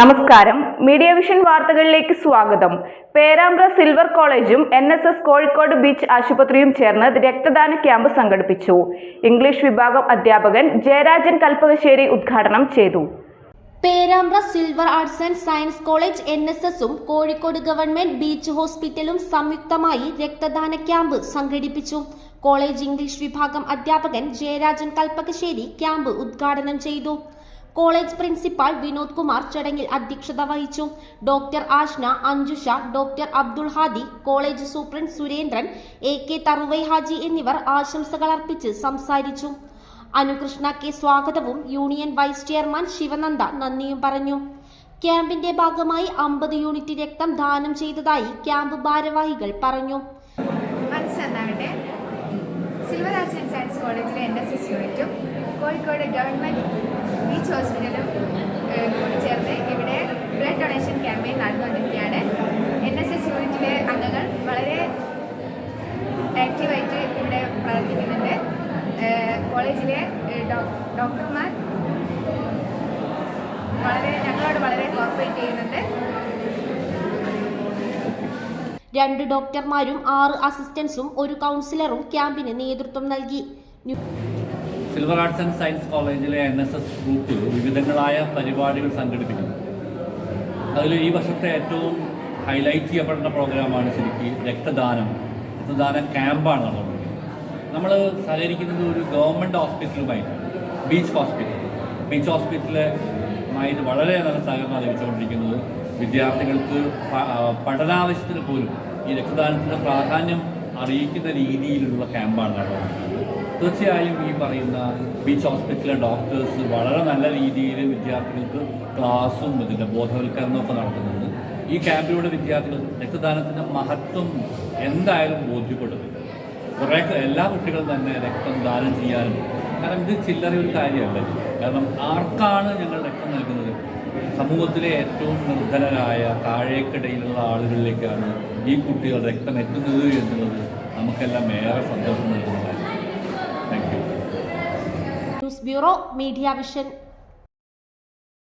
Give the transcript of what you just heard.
നമസ്കാരം. Media vision വാർത്തകളിലേക്ക് സ്വാഗതം. പേരാമ്പ്ര സിൽവർ കോളേജും N S S Kozhikode beach ആശുപത്രിയും ചേർന്ന് രക്തദാന ക്യാമ്പ് സംഘടിപ്പിച്ചു. ഇംഗ്ലീഷ് വിഭാഗം അധ്യാപകൻ ജയരാജൻ കൽപ്പകശ്ശേരി ഉദ്ഘാടനം ചെയ്തു. Perambra silver arts and science college N S എസും കോഴിക്കോട് ഗവൺമെന്റ് ബീച്ച് ഹോസ്പിറ്റലും സംയുക്തമായി രക്തദാന ക്യാമ്പ് സംഘടിപ്പിച്ചു. കോളേജ് ഇംഗ്ലീഷ് വിഭാഗം അധ്യാപകൻ ജയരാജൻ കൽപ്പകശ്ശേരി ക്യാമ്പ് ഉദ്ഘാടനം ചെയ്തു. കോളേജ് പ്രിൻസിപ്പാൾ വിനോദ് കുമാർ ചടങ്ങിൽ അധ്യക്ഷത വഹിച്ചു. Doctor Ashna Anjusha doctor Abdul Hadi college superintendent Surendran A K Tharuvai Haji എന്നിവർ ആശംസകൾ അർപ്പിച്ച് സംസാരിച്ചു. അനുകൃഷ്ണ കെ സ്വാഗതവും യൂണിയൻ വൈസ് ചെയർമാൻ ശിവനന്ദ നന്ദിയും പറഞ്ഞു. ക്യാമ്പിന്റെ ഭാഗമായി അമ്പത് യൂണിറ്റ് രക്തം ദാനം ചെയ്തതായി ക്യാമ്പ് ഭാരവാഹികൾ പറഞ്ഞു. സിൽവർ ആർട്സ് ആൻഡ് സയൻസ് കോളേജിലെ എൻ എസ് എസ് യൂണിറ്റും കോഴിക്കോട് ഗവൺമെന്റ് ബീച്ച് ഹോസ്പിറ്റലും കൂടി ചേർന്ന് ഇവിടെ ബ്ലഡ് ഡൊണേഷൻ ക്യാമ്പയിൻ നടന്നുകൊണ്ടിരിക്കുകയാണ്. എൻ എസ് എസ് യൂണിറ്റിലെ അംഗങ്ങൾ വളരെ ആക്റ്റീവായിട്ട് ഇവിടെ പ്രവർത്തിക്കുന്നുണ്ട്. കോളേജിലെ ഡോക്ടർമാർ വളരെ ഞങ്ങളോട് വളരെ കോർപ്പറേറ്റ് ചെയ്യുന്നുണ്ട്. രണ്ട് ഡോക്ടർമാരും ആറ് അസിസ്റ്റൻസും ഒരു കൗൺസിലറും ക്യാമ്പിന് നേതൃത്വം നൽകി. സിൽവർ ആർട്സ് ആൻഡ് സയൻസ് കോളേജിലെ എൻ എസ് എസ് ഗ്രൂപ്പ് വിവിധങ്ങളായ പരിപാടികൾ സംഘടിപ്പിക്കുന്നു. അതിൽ ഈ വർഷത്തെ ഏറ്റവും ഹൈലൈറ്റ് ചെയ്യപ്പെടുന്ന പ്രോഗ്രാമാണ് ശരിക്കും രക്തദാനം. രക്തദാന ക്യാമ്പാണ് നമ്മൾ നമ്മൾ സഹകരിക്കുന്നത് ഒരു ഗവൺമെന്റ് ഹോസ്പിറ്റലുമായിട്ട് ബീച്ച് ഹോസ്പിറ്റൽ ബീച്ച് ഹോസ്പിറ്റലുമായിട്ട് വളരെ നല്ല സഹകരണം ലഭിച്ചുകൊണ്ടിരിക്കുന്നത് വിദ്യാർത്ഥികൾക്ക് പഠനാവശ്യത്തിന് പോലും ഈ രക്തദാനത്തിന്റെ പ്രാധാന്യം അറിയിക്കുന്ന രീതിയിലുള്ള ക്യാമ്പാണ് നടന്നത് തീർച്ചയായും ഈ പറയുന്ന ബീച്ച് ഹോസ്പിറ്റലിലെ ഡോക്ടേഴ്സ് വളരെ നല്ല രീതിയിൽ വിദ്യാർത്ഥികൾക്ക് ക്ലാസ്സും ഇതിന്റെ ബോധവൽക്കരണമൊക്കെ നടത്തുന്നുണ്ട്. ഈ ക്യാമ്പിലൂടെ വിദ്യാർത്ഥികൾ രക്തദാനത്തിന്റെ മഹത്വം എന്തായാലും ബോധ്യപ്പെടും കുറേ എല്ലാ കുട്ടികളും തന്നെ രക്തം ദാനം ചെയ്യാനും കാരണം ഇത് ചില്ലറ ഒരു കാര്യമല്ല. കാരണം ആർക്കാണ് ഞങ്ങൾ രക്തം നൽകുന്നത്? സമൂഹത്തിലെ ഏറ്റവും നിർധനരായ താഴേക്കിടയിലുള്ള ആളുകളിലേക്കാണ് ഈ കുട്ടികൾ രക്തം എത്തുന്നത് എന്നുള്ളത് നമുക്കെല്ലാം ഏറെ സന്തോഷം നൽകുന്ന കാര്യം thank you bureau media vision